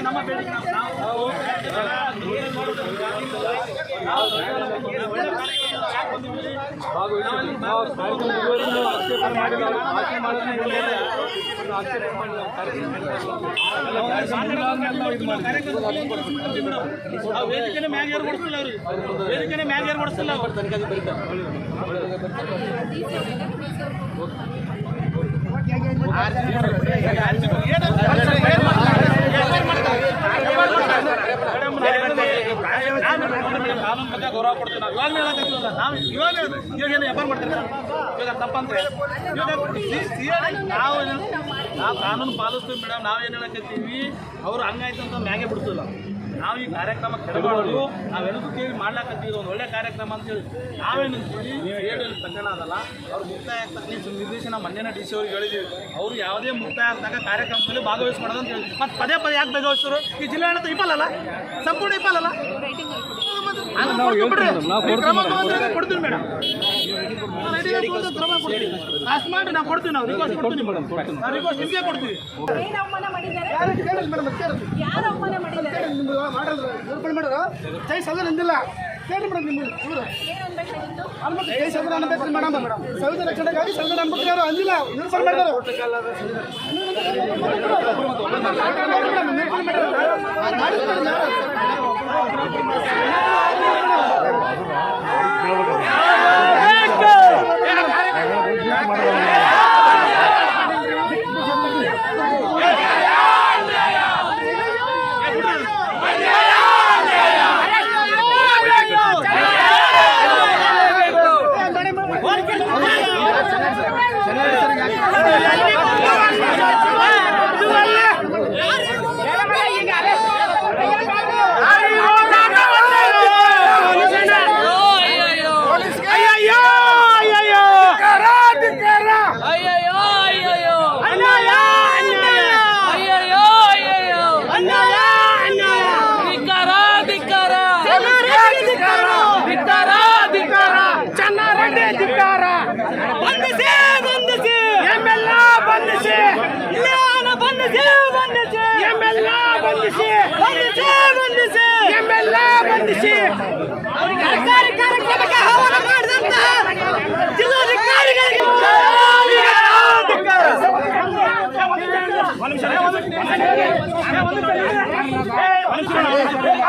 ನಮ್ಮ ಬೇಡಿಕೆ ನಾವು ನಾವು ವೇದಿಕೆನೇ ಮ್ಯಾಗ ಏರ್ ಕೊಡಿಸ್ತಿಲ್ಲ ಅವ್ರಿಗೆ ವೇದಿಕೆನೇ ಅವ್ರು ಕಾನೂನು ಇವಾಗ ನಾವು ಇವಾಗ ಇವಾಗ ಏನು ವ್ಯಾಪಾರ ಮಾಡ್ತೀವಿ ಇವಾಗ ತಪ್ಪಂದ್ರೆ ಇವಾಗ ನಾವು ನಾವು ಕಾನೂನು ಪಾಲಿಸ್ತೀವಿ ಮೇಡಮ್ ನಾವೇನು ಹೇಳಕತ್ತೀವಿ? ಅವ್ರು ಹಂಗಾಯ್ತು ಅಂತ ಮ್ಯಾಗೆ ಬಿಡ್ತಿಲ್ಲ. ನಾವು ಈ ಕಾರ್ಯಕ್ರಮ ಕೆಡಬಾರ್ದು ನಾವೆಲ್ಲರೂ ಕೇಳಿ ಮಾಡ್ಲಾಕತ್ತೀವಿ ಒಂದು ಒಳ್ಳೆ ಕಾರ್ಯಕ್ರಮ ಅಂತ ಹೇಳಿ. ನಾವೇನು ಹೇಳಿ. ತಕ್ಷಣ ಅದಲ್ಲ. ಅವ್ರು ಮುಕ್ತಾಯ ಆಗ್ತಕ್ಕ ನಿರ್ದೇಶನ ಮೊನ್ನೆನ ಡಿ ಸಿ ಅವ್ರಿಗೆ ಹೇಳಿದ್ದೀವಿ ಅವರು ಯಾವುದೇ ಮುಕ್ತಾಯ ಆಗ್ತಕ್ಕ ಕಾರ್ಯಕ್ರಮದಲ್ಲಿ ಭಾಗವಹಿಸ್ಕೊಡೋದು ಅಂತ ಹೇಳಿ ಮತ್ತೆ ಪದೇ ಪದೇ ಯಾಕೆ ಭಾಗವಹಿಸೋರು ಈ ಜಿಲ್ಲಾಡಳಿತ ಇಪ್ಪಲ್ಲ ಸಂಪೂರ್ಣ ಇಪ್ಪಲ್ಲಲ್ಲ ನಾವು ಕೊಡ್ತೀವಿ ಮೇಡಮ್ ಅಷ್ಟು ಮಾಡಿ ನಾವು ಕೊಡ್ತೀವಿ ನಾವು ರಿಕ್ವೆಸ್ಟ್ ಕೊಡ್ತೀವಿ ನಾವು ರಿಕ್ವೆಸ್ಟ್ ನಿಮಗೆ. ಕೊಡ್ತೀವಿ. ಜೈ ಸದನ ಅಂದಿಲ್ಲ ಕೇಳಿ ಮೇಡಮ್ ನಿಮ್ಮ ಇವ್ರು. ಏನ್ ಮಾಡಿದ್ರು ಆಲ್ಮೋಸ್ಟ್ ಜೈ ಸದನ ಅನ್ಬೇಕು ಮೇಡಮ್ ಸಂವಿಧಾನ ರಕ್ಷಣೆಗಾಗಿ ಸಂವಿಧಾನ ಅನ್ಬೇಕು ಯಾರು ಅಂದಿಲ್ಲ ನಿರೂಪಣೆ ಮಾಡಿದ್ದಾರೆ 아, 가져가.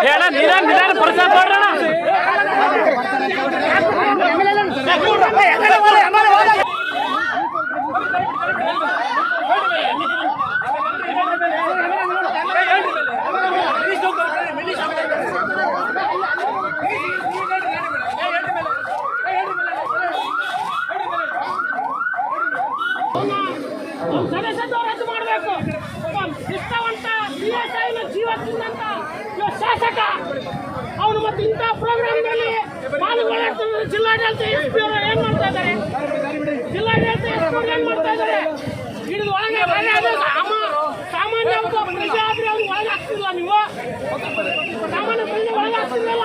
ஏன்னா நிதான நிதான பிரச்சனை போடுறா ಸದಸ್ಯತ್ವ ರದ್ದು ಮಾಡಬೇಕು ಇಷ್ಟವಂತ ನಿಷ್ಠಾವಂತ ಸಿಎಸ್ಐನ ಜೀವ ತಿಂದಂತ ಶಾಸಕ. ಅವನು ಮತ್ತೆ ಪ್ರೋಗ್ರಾಮ್ ಪ್ರೋಗ್ರಾಮ್ಗಳಲ್ಲಿ ಪಾಲ್ಗೊಳ್ಳುತ್ತಿರುವ ಜಿಲ್ಲಾಡಳಿತ ಎಸ್ ಪಿ ಅವರು ಏನ್ ಮಾಡ್ತಾ ಇದ್ದಾರೆ? ಜಿಲ್ಲಾಡಳಿತ ಎಸ್ ಪಿ ಏನ್ ಮಾಡ್ತಾ ಇದ್ದಾರೆ? ಹಿಡಿದು ಒಳಗೆ ಸಾಮಾನ್ಯ ಪ್ರಜೆ ಆದ್ರೆ ಅವ್ರಿಗೆ ಒಳಗೆ ನೀವು. ಸಾಮಾನ್ಯ ಪ್ರಜೆ ಒಳಗೆ ಹಾಕ್ತಿದ್ರಲ್ಲ